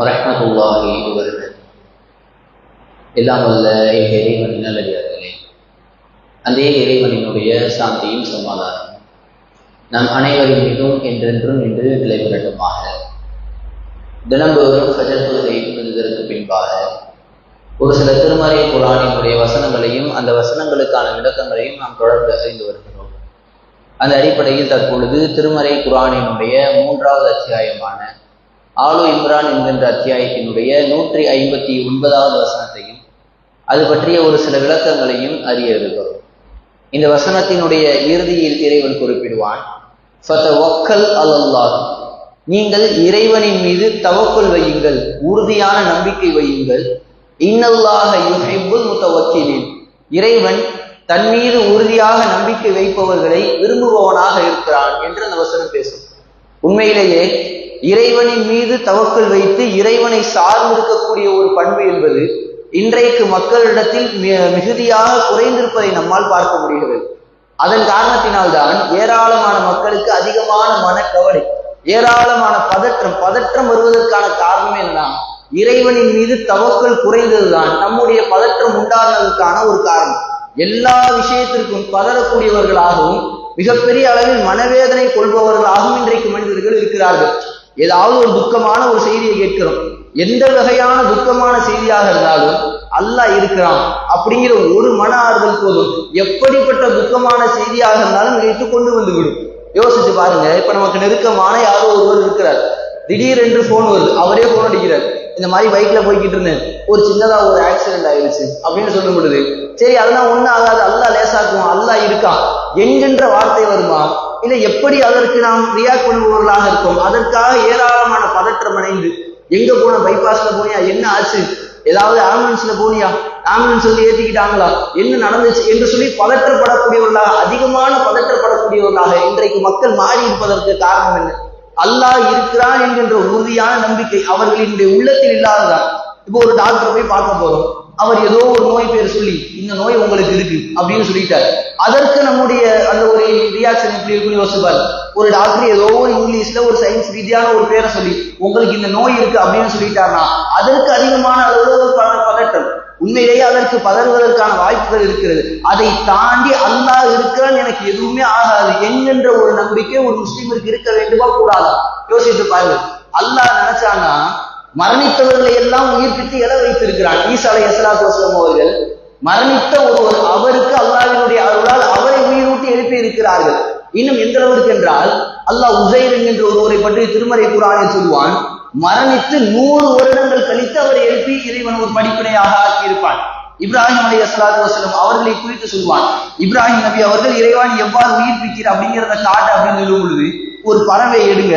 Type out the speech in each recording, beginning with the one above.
வரஹ்மத்துல்லாஹி வருது எல்லாம் வல்ல என் இறைவன் நல்லடியார்களே. அதே இறைவனினுடைய சாந்தியும் சமாதானம் நம் அனைவரின் மீதும் என்றென்றும் என்று நிலை பெறட்டுமாக தினந்தோறும் ஃபஜர் தொழுகை முடிந்ததற்கு பின்பாக ஒரு சில திருமறை குரானினுடைய வசனங்களையும் அந்த வசனங்களுக்கான விளக்கங்களையும் நாம் தொடர்ந்து அறிந்து வருகிறோம். அந்த அடிப்படையில் தற்பொழுது திருமறை குரானினுடைய மூன்றாவது அத்தியாயமான ஆலு இம்ரான் என்கின்ற அத்தியாயத்தினுடைய நூற்றி ஐம்பத்தி ஒன்பதாவது வசனத்தையும் அது பற்றிய ஒரு சில விளக்கங்களையும் அறிய இருக்கிறோம். இந்த வசனத்தினுடைய இறுதியில் இறைவன் குறிப்பிடுவான் ஒக்கல் அல்லாஹ் நீங்கள் இறைவனின் மீது தவக்குள் வையுங்கள் உறுதியான நம்பிக்கை வையுங்கள். இன்னல்லாக யுஹிப்புல் முத்தவக்கிலின். இறைவன் தன் மீது உறுதியாக நம்பிக்கை வைப்பவர்களை விரும்புபவனாக இருக்கிறான் என்று அந்த வசனம் பேசும். உண்மையிலேயே இறைவனின் மீது தவக்கல் வைத்து இறைவனை சார்ந்திருக்கக்கூடிய ஒரு பண்பு என்பது இன்றைக்கு மக்களிடத்தில் மிகுதியாக குறைந்திருப்பதை நம்மால் பார்க்க முடிகிறது. அதன் காரணத்தினால்தான் ஏராளமான மக்களுக்கு அதிகமான மனக்கவலை ஏராளமான பதற்றம் பதற்றம் வருவதற்கான காரணம் என்னன்னா இறைவனின் மீது தவக்கல் குறைந்ததுதான் நம்முடைய பதற்றம் உண்டானதுக்கான ஒரு காரணம். எல்லா விஷயத்திற்கும் பதறக்கூடியவர்களாகவும் மிகப்பெரிய அளவில் மனவேதனை கொள்பவர்களாகவும் இன்றைக்கு மனிதர்கள் இருக்கிறார்கள். ஏதாவது ஒரு துக்கமான ஒரு செய்தியை கேட்கிறோம். எந்த வகையான துக்கமான செய்தியாக இருந்தாலும் அல்லாஹ் இருக்கிறான் அப்படிங்கிற ஒரு மன ஆறுதல் போதும். எப்படிப்பட்ட துக்கமான செய்தியாக இருந்தாலும் நினைத்து கொண்டு வந்து விடும். யோசிச்சு பாருங்க இப்ப நமக்கு நெருக்கமான யாரோ ஒருவர் இருக்கிறார். திடீரென்று போன் வருது அவரே போன் அடிக்கிறார். இந்த மாதிரி பைக்ல போய்கிட்டு இருந்தேன். ஒரு சின்னதா ஒரு ஆக்சிடென்ட் ஆயிடுச்சு அப்படின்னு சொல்லும் பொழுது சரி அதெல்லாம் ஒண்ணும் ஆகாது அல்லா லேசாக்குவான் அல்லா இருக்கான். என்கின்ற வார்த்தை வருமா? இல்லை எப்படி அதற்கு நாம் ரியாக்ட் பண்ணுபவர்களாக இருக்கோம்? அதற்காக ஏராளமான பதற்றம் அடைந்து எங்க போன பைபாஸ்ல போனியா? என்ன ஆச்சு? ஏதாவது ஆம்புலன்ஸ்ல போனியா? ஆம்புலன்ஸ் வந்து ஏற்றிக்கிட்டாங்களா என்ன நடந்துச்சு? என்று சொல்லி பதற்றப்படக்கூடியவர்களாக அதிகமான பதற்றப்படக்கூடியவர்களாக இன்றைக்கு மக்கள் மாறி இருப்பதற்கு காரணம் என்ன? அல்லாஹ் இருக்கிறான் என்கின்ற உறுதியான நம்பிக்கை அவர்களினுடைய உள்ளத்தில் இல்லாததான் இப்போ ஒரு டாக்டர் போய் பார்க்க போறோம். அவர் ஏதோ ஒரு நோய் பேர் சொல்லி இந்த நோய் உங்களுக்கு இருக்கு அப்படின்னு சொல்லிட்டார். அதற்கு நம்முடைய அந்த ஒரு ரியாக்ஷன் எப்படி இருக்குன்னு யோசிப்பார் ஒரு டாக்டர் ஏதோ ஒரு இங்கிலீஷ்ல ஒரு சயின்ஸ் ரீதியான ஒரு பேரை சொல்லி உங்களுக்கு இந்த நோய் இருக்கு அப்படின்னு சொல்லிட்டாருன்னா அதற்கு அதிகமான அளவு ஒரு பதட்டம். உண்மையிலேயே அதற்கு பதறுவதற்கான வாய்ப்புகள் இருக்கிறது. அதை தாண்டி அல்லாஹ் இருக்கிறான் எனக்கு எதுவுமே ஆகாது. என்கின்ற ஒரு நம்பிக்கை ஒரு முஸ்லீமிற்கு இருக்க வேண்டுமா? கூடாதா? யோசித்து பாருங்க. அல்லாஹ் நினைச்சான்னா மரணித்தவர்களை எல்லாம் உயிர்ப்பித்து எழ வைத்திருக்கிறான் ஈசாலை எஸ்லாத்து வஸ்லம் அவர்கள் மரணித்த ஒருவர் அவருக்கு அல்லாவினுடைய அருளால் அவரை உயிரூட்டி எழுப்பி இருக்கிறார்கள் இன்னும் எந்த அளவிற்கு என்றால் அல்லாஹ் உசைர் என்கின்ற ஒருவரை பற்றி திருமறை குரானை சொல்வான் மரணித்து நூறு வருடங்கள் கழித்து அவரை எழுப்பி இறைவன் ஒரு படிப்பினையாக ஆக்கியிருப்பான். இப்ராஹிம் அலி அஸ்லாத்து வசலம் அவர்களை குறித்து சொல்வான் இப்ராஹிம் நபி அவர்கள் இறைவான் எவ்வாறு உயிர்ப்பிக்கிறார் அப்படிங்கிறத காட்டு அப்படின்னு சொல்லும் பொழுது ஒரு பறவை எடுங்க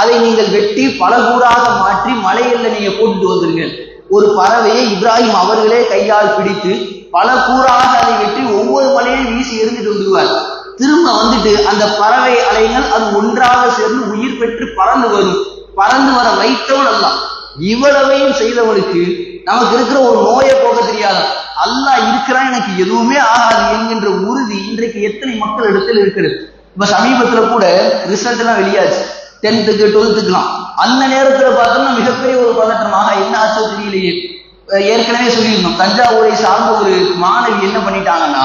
அதை நீங்கள் வெட்டி பல கூறாக மாற்றி மலையில நீங்க போட்டுட்டு வந்துருங்க. ஒரு பறவையை இப்ராஹிம் அவர்களே கையால் பிடித்து பல கூறாக அதை வெட்டி ஒவ்வொரு மலையிலும் வீசி எரிஞ்சிட்டு வந்துடுவார் திரும்ப வந்துட்டு அந்த பறவை அலைகள் அது ஒன்றாக சேர்ந்து உயிர் பெற்று பறந்து வரும். பறந்து வர வைத்தவன் அல்ல. இவ்வளவையும் செய்தவனுக்கு நமக்கு இருக்கிற ஒரு நோயை போக தெரியாது? அல்லாஹ் இருக்கிறான் எனக்கு எதுவுமே ஆகாது என்கின்ற உறுதி இன்றைக்கு எத்தனை மக்கள் இடத்தில் இருக்கிறது? இப்ப சமீபத்துல கூட ரிசல்ட் எல்லாம் வெளியாச்சு. டென்த்துக்கு டுவெல்த்துக்குலாம் அந்த நேரத்தில் பார்த்தோம்னா மிகப்பெரிய ஒரு பதற்றமாக என்ன ஆச்சோ தெரியலையே ஏற்கனவே சொல்லியிருந்தோம். தஞ்சாவூரை சார்ந்த ஒரு மாணவி என்ன பண்ணிட்டாங்கன்னா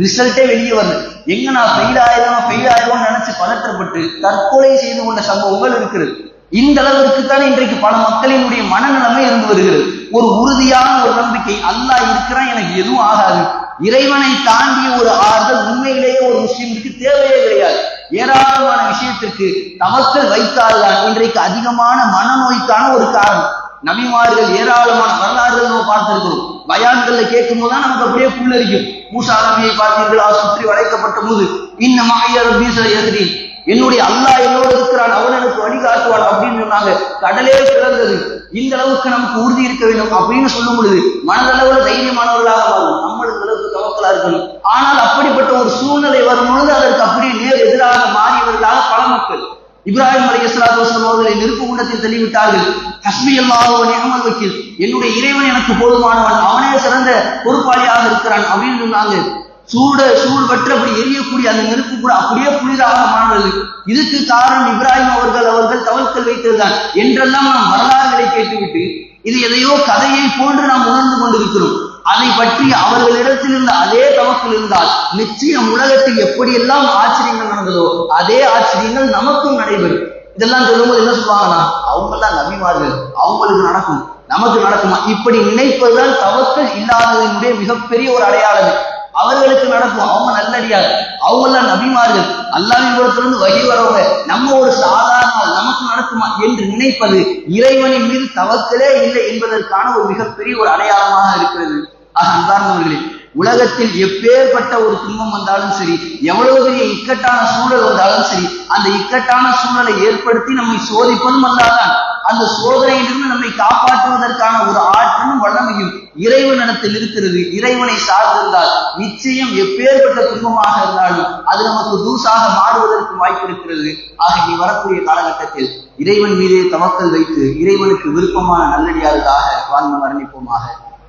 ரிசல்ட்டே வெளியே வரல எங்க நான் ஃபெயில் ஆயிரும் ஃபெயில் ஆயிரும் நினைச்சு பதற்றப்பட்டு தற்கொலை செய்து கொண்ட சம்பவங்கள் இருக்கிறது. இந்த அளவிற்கு தான் இன்றைக்கு பல மக்களினுடைய மனநிலைமை இருந்து வருகிறது. ஒரு உறுதியான ஒரு நம்பிக்கை அல்லாஹ் இருக்கிறான் எனக்கு எதுவும் ஆகாது. இறைவனை தாண்டிய ஒரு ஆறுதல் உண்மையிலேயே ஒரு முஸ்லிமுக்கு தேவையே கிடையாது. ஏராளமான விஷயத்திற்கு தவக்கல் வைத்தால்தான் இன்றைக்கு அதிகமான மனநோய்க்கான ஒரு காரணம். நபிமார்கள் ஏராளமான வரலாறுகள் நம்ம பார்த்திருக்கிறோம். பயான்கள்ல கேட்கும் போதுதான் நமக்கு அப்படியே புல்லரிக்கும். மூசா நபியை பார்த்தீர்களா? சுற்றி வளைக்கப்பட்ட போது இன்னும் மாயர் எதிரி என்னுடைய அல்லாஹ் என்னோடு இருக்கிறான் அவன் எனக்கு வழிகாட்டுவான் அப்படின்னு சொன்னாங்க. கடலே பிறந்தது. இந்த அளவுக்கு நமக்கு உறுதி இருக்க வேண்டும் அப்படின்னு சொல்லும் பொழுது மனதளவுல தைரியமானவர்களாக மாறும். நம்மளுக்கு அளவுக்கு தவக்கலா இருக்கணும். ஆனால் அப்படிப்பட்ட ஒரு சூழ்நிலை வரும் பொழுது அதற்கு அப்படியே நேர் எதிராக மாறியவர்களாக பல மக்கள் இப்ராஹிம் அலி இஸ்லாத்து அவர்களை நெருப்பு கூட்டத்தில் தள்ளிவிட்டார்கள். ஹஸ்பி அல்லாஹோ அமல் வக்கீல். என்னுடைய இறைவன் எனக்கு போதுமானவன். அவனே சிறந்த பொறுப்பாளியாக இருக்கிறான். அப்படின்னு சொன்னாங்க. சூட சூடு பற்றி அப்படி எரியக்கூடிய அந்த நெருப்பு கூட அப்படியே புனிதாக மாணவர்கள் இதுக்கு காரணம் இப்ராஹிம் அவர்கள் அவர்கள் தவக்கல் வைத்ததுதான். என்றெல்லாம் நாம் வரலாறுகளை கேட்டுவிட்டு இது எதையோ கதையை போன்று நாம் உணர்ந்து கொண்டிருக்கிறோம். அதை பற்றி அவர்களிடத்தில் இருந்த அதே தவக்கில் இருந்தால் நிச்சயம் உலகத்தில் எப்படியெல்லாம் ஆச்சரியங்கள் நடந்ததோ அதே ஆச்சரியங்கள் நமக்கும் நடைபெறும். இதெல்லாம் சொல்லும்போது என்ன சொல்லுவாங்கன்னா அவங்கெல்லாம் நம்பிமார்கள் அவங்களுக்கு நடக்கும் நமக்கு நடக்குமா? இப்படி நினைப்பதுதான் தவற்று இல்லாதது என்பதே மிகப்பெரிய ஒரு அடையாளம். அவர்களுக்கு நடக்கும் அவங்க நல்லடியார் அவங்கெல்லாம் நபிமார்கள். அல்லாவின் புறத்திலிருந்து வகி வரவங்க நம்ம ஒரு சாதாரண நமக்கு நடக்குமா என்று நினைப்பது இறைவனின் மீது தவக்கலே இல்லை என்பதற்கான ஒரு மிகப்பெரிய ஒரு அடையாளமாக இருக்கிறது. ஆக அன்பார்ந்தவர்களே உலகத்தில் எப்பேற்பட்ட ஒரு துன்பம் வந்தாலும் சரி எவ்வளவு பெரிய இக்கட்டான சூழல் வந்தாலும் சரி அந்த இக்கட்டான சூழலை ஏற்படுத்தி நம்மை சோதிப்பதும் வந்தால்தான் அந்த சோதனையிலிருந்து நம்மை காப்பாற்றுவதற்கான ஒரு ஆற்றலும் வல்லமையும் இறைவனிடத்தில் இருக்கிறது. இறைவனை சார்ந்திருந்தால் நிச்சயம் எப்பேற்பட்ட துன்பமாக இருந்தாலும் அது நமக்கு தூசாக மாறுவதற்கு வாய்ப்பு இருக்கிறது ஆக இனி வரக்கூடிய காலகட்டத்தில் இறைவன் மீதே தவக்கல் வைத்து இறைவனுக்கு விருப்பமான நல்லடியார்களாக வாழ்ந்து மரணிப்போமாக.